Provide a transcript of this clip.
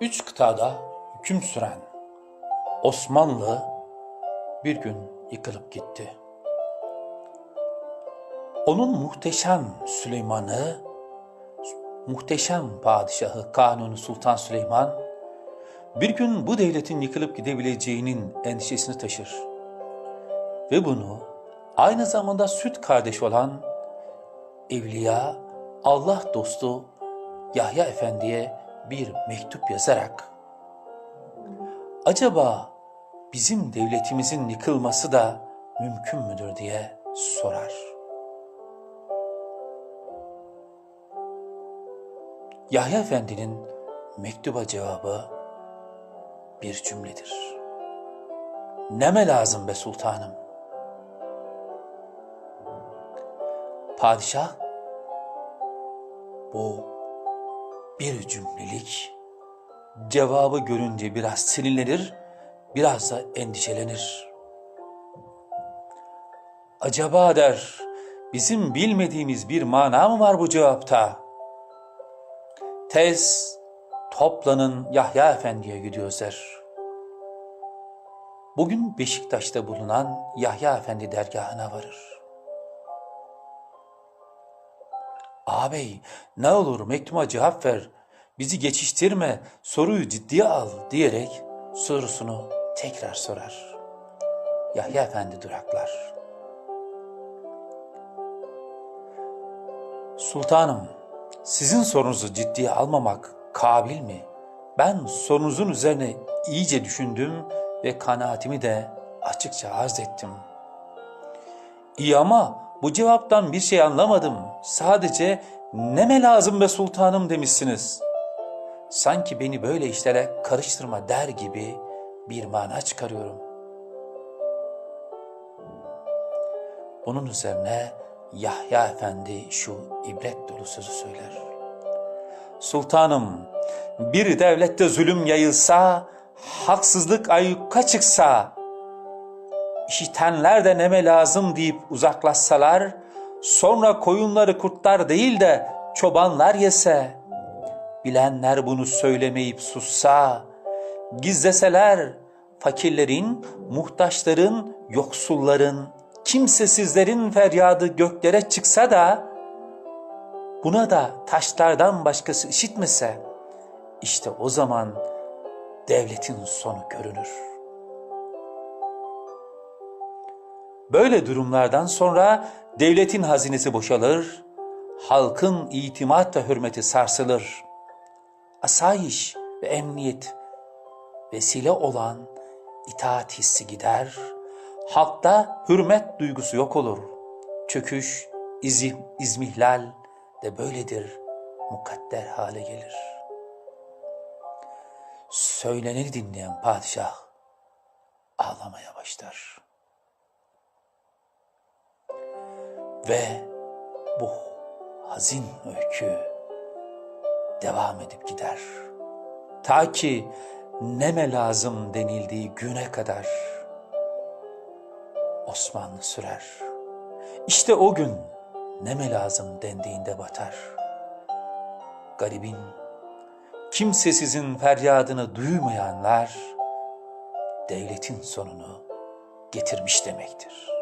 Üç kıtada hüküm süren Osmanlı bir gün yıkılıp gitti. Onun muhteşem Süleyman'ı, muhteşem padişahı Kanuni Sultan Süleyman bir gün bu devletin yıkılıp gidebileceğinin endişesini taşır. Ve bunu aynı zamanda süt kardeş olan Evliya Allah dostu Yahya Efendi'ye bir mektup yazarak acaba bizim devletimizin yıkılması da mümkün müdür diye sorar. Yahya Efendi'nin mektuba cevabı bir cümledir. Neme lazım be sultanım? Padişah bu bir cümlelik cevabı görünce biraz sinirlenir, biraz da endişelenir. Acaba der, bizim bilmediğimiz bir mana mı var bu cevapta? Tez toplanın Yahya Efendi'ye gidiyoruz der. Bugün Beşiktaş'ta bulunan Yahya Efendi dergahına varır. Ağabey ne olur mektuma cevap ver, bizi geçiştirme, soruyu ciddiye al diyerek sorusunu tekrar sorar. Yahya Efendi duraklar. Sultanım, sizin sorunuzu ciddiye almamak kabil mi? Ben sorunuzun üzerine iyice düşündüm ve kanaatimi de açıkça arz ettim. İyi ama bu cevaptan bir şey anlamadım. Sadece neme lazım be sultanım demişsiniz. Sanki beni böyle işlere karıştırma der gibi bir mana çıkarıyorum. Bunun üzerine Yahya Efendi şu ibret dolu sözü söyler. Sultanım, bir devlette zulüm yayılsa, haksızlık ayyuka çıksa, işitenler de neme lazım deyip uzaklaşsalar, sonra koyunları kurtlar değil de çobanlar yese, bilenler bunu söylemeyip sussa, gizleseler fakirlerin, muhtaçların, yoksulların, kimsesizlerin feryadı göklere çıksa da, buna da taşlardan başkası işitmese, işte o zaman devletin sonu görünür. Böyle durumlardan sonra devletin hazinesi boşalır, halkın itimat ve hürmeti sarsılır. Asayiş ve emniyet vesile olan itaat hissi gider, halkta hürmet duygusu yok olur. Çöküş, izim, izmihlal de böyledir, mukadder hale gelir. Söyleneni dinleyen padişah ağlamaya başlar. Ve bu hazin öykü devam edip gider. Ta ki neme lazım denildiği güne kadar Osmanlı sürer. İşte o gün neme lazım dendiğinde batar. Garibin, kimsesizin feryadını duymayanlar devletin sonunu getirmiş demektir.''